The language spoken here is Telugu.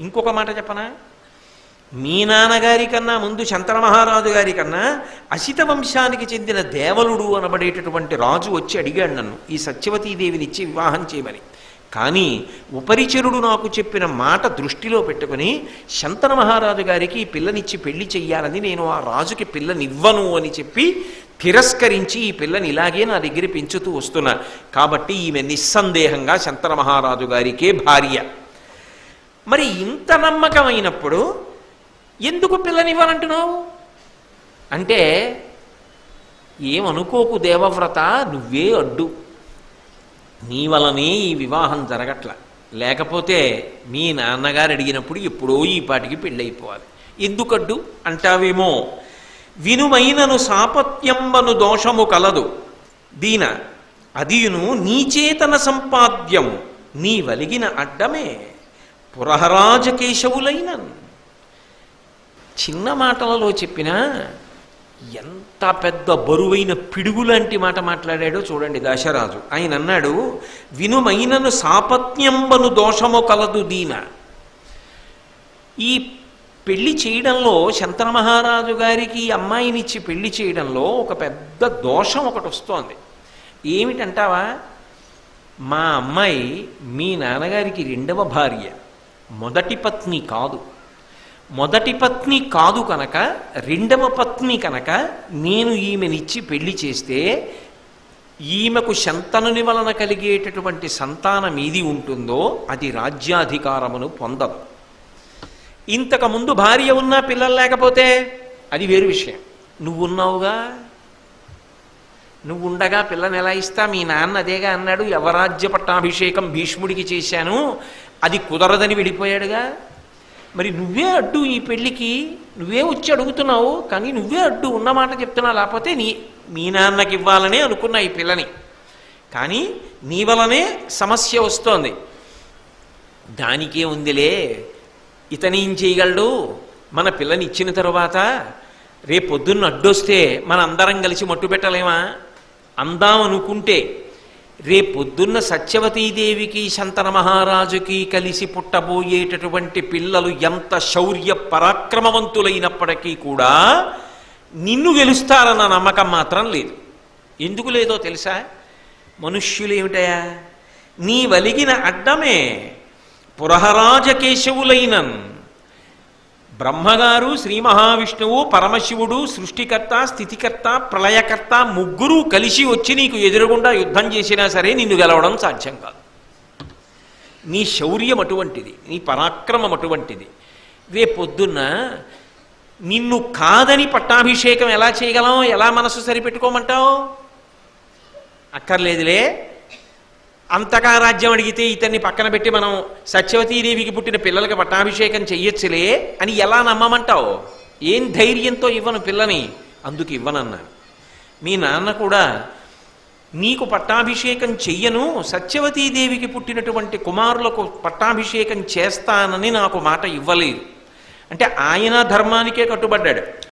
ఇంకొక మాట చెప్పనా? మీ నాన్నగారి కన్నా ముందు శంతన మహారాజు గారి కన్నా అసిత వంశానికి చెందిన దేవలుడు అనబడేటటువంటి రాజు వచ్చి అడిగాడు నన్ను ఈ సత్యవతీదేవిని ఇచ్చి వివాహం చేయమని కానీ ఉపరిచరుడు నాకు చెప్పిన మాట దృష్టిలో పెట్టుకుని శంతన మహారాజు గారికి ఈ పిల్లనిచ్చి పెళ్ళి చెయ్యాలని నేను ఆ రాజుకి పిల్లనివ్వను అని చెప్పి తిరస్కరించి ఈ పిల్లని ఇలాగే నా దగ్గర పెంచుతూ వస్తున్నా. కాబట్టి ఈమె నిస్సందేహంగా శంతన మహారాజు గారికే భార్య. మరి ఇంత నమ్మకమైనప్పుడు ఎందుకు పిల్లనివ్వాలంటున్నావు? అంటే ఏమనుకోకు దేవవ్రత నువ్వే అడ్డు. నీ వలనే ఈ వివాహం జరగట్ల. లేకపోతే మీ నాన్నగారు అడిగినప్పుడు ఎప్పుడో ఈ పాటికి పెళ్ళైపోవాలి ఎందుకడ్డు? అంటావేమో వినుమైనను సాపత్యంబను దోషము కలదు. దీన అదియును నీచేతన సంపాద్యము నీ వలిగిన అడ్డమే. పురహరాజకేశవులైన చిన్న మాటలలో చెప్పినా ఎంత పెద్ద బరువైన పిడుగు లాంటి మాట మాట్లాడాడో చూడండి దశరాజు. ఆయన అన్నాడు వినుమైనను సాపత్యంబను దోషము కలదు దీన. ఈ పెళ్ళి చేయడంలో శంతన మహారాజు గారికి అమ్మాయినిచ్చి పెళ్ళి చేయడంలో ఒక పెద్ద దోషం ఒకటి వస్తోంది. ఏమిటంటావా? మా అమ్మాయి మీ నాన్నగారికి రెండవ భార్య. మొదటి పత్ని కాదు. మొదటి పత్ని కాదు కనుక రెండవ పత్ని కనుక నేను ఈమెనిచ్చి పెళ్ళి చేస్తే ఈమెకు శంతనుని వలన కలిగేటటువంటి సంతానం ఏది ఉంటుందో అది రాజ్యాధికారమును పొందదు. ఇంతకు ముందు భార్య ఉన్నా పిల్లలు లేకపోతే అది వేరు విషయం. నువ్వు ఉన్నావుగా నువ్వు ఉండగా పిల్లని ఎలా ఇస్తా? మీ నాన్న అదేగా అన్నాడు. యవరాజ్య పట్టాభిషేకం భీష్ముడికి చేశాను. అది కుదరదని వెళ్ళిపోయాడుగా మరి నువ్వే అడ్డు ఈ పెళ్ళికి నువ్వే వచ్చి అడుగుతున్నావు కానీ నువ్వే అడ్డు ఉన్నమాట చెప్తున్నా లేకపోతే నీ మీ నాన్నకి ఇవ్వాలనే అనుకున్నా ఈ పిల్లని. కానీ నీ వలనే సమస్య వస్తోంది. దానికే ఉందిలే ఇతని ఏం చేయగలడు? మన పిల్లని ఇచ్చిన తరువాత రేపొద్దున్న అడ్డొస్తే మన అందరం కలిసి మట్టు పెట్టలేమా అందాం అనుకుంటే రేపొద్దున్న పొద్దున్న సత్యవతీదేవికి శంతన మహారాజుకి కలిసి పుట్టబోయేటటువంటి పిల్లలు ఎంత శౌర్య పరాక్రమవంతులైనప్పటికీ కూడా నిన్ను గెలుస్తారన్న నమ్మకం మాత్రం లేదు. ఎందుకు లేదో తెలుసా? మనుష్యులేమిటయా? నీ వలిగిన అడ్డమే పురహరాజకేశవులైనన్ బ్రహ్మగారు శ్రీ మహావిష్ణువు పరమశివుడు సృష్టికర్త స్థితికర్త ప్రళయకర్త ముగ్గురు కలిసి వచ్చి నీకు ఎదురుగుండా యుద్ధం చేసినా సరే నిన్ను గెలవడం సాధ్యం కాదు. నీ శౌర్యం అటువంటిది నీ పరాక్రమం అటువంటిది. రేపొద్దున్న నిన్ను కాదని పట్టాభిషేకం ఎలా చేయగలం ఎలా మనసు సరిపెట్టుకోమంటావు? అక్కర్లేదులే. అంతకా రాజ్యం అడిగితే ఇతన్ని పక్కన పెట్టి మనం సత్యవతీదేవికి పుట్టిన పిల్లలకి పట్టాభిషేకం చెయ్యొచ్చులే అని ఎలా నమ్మమంటావు? ఏం ధైర్యంతో ఇవ్వను పిల్లని? అందుకు ఇవ్వనన్నాను మీ నాన్న కూడా నీకు పట్టాభిషేకం చెయ్యను సత్యవతీదేవికి పుట్టినటువంటి కుమారులకు పట్టాభిషేకం చేస్తానని నాకు మాట ఇవ్వలేదు. అంటే ఆయన ధర్మానికే కట్టుబడ్డాడు.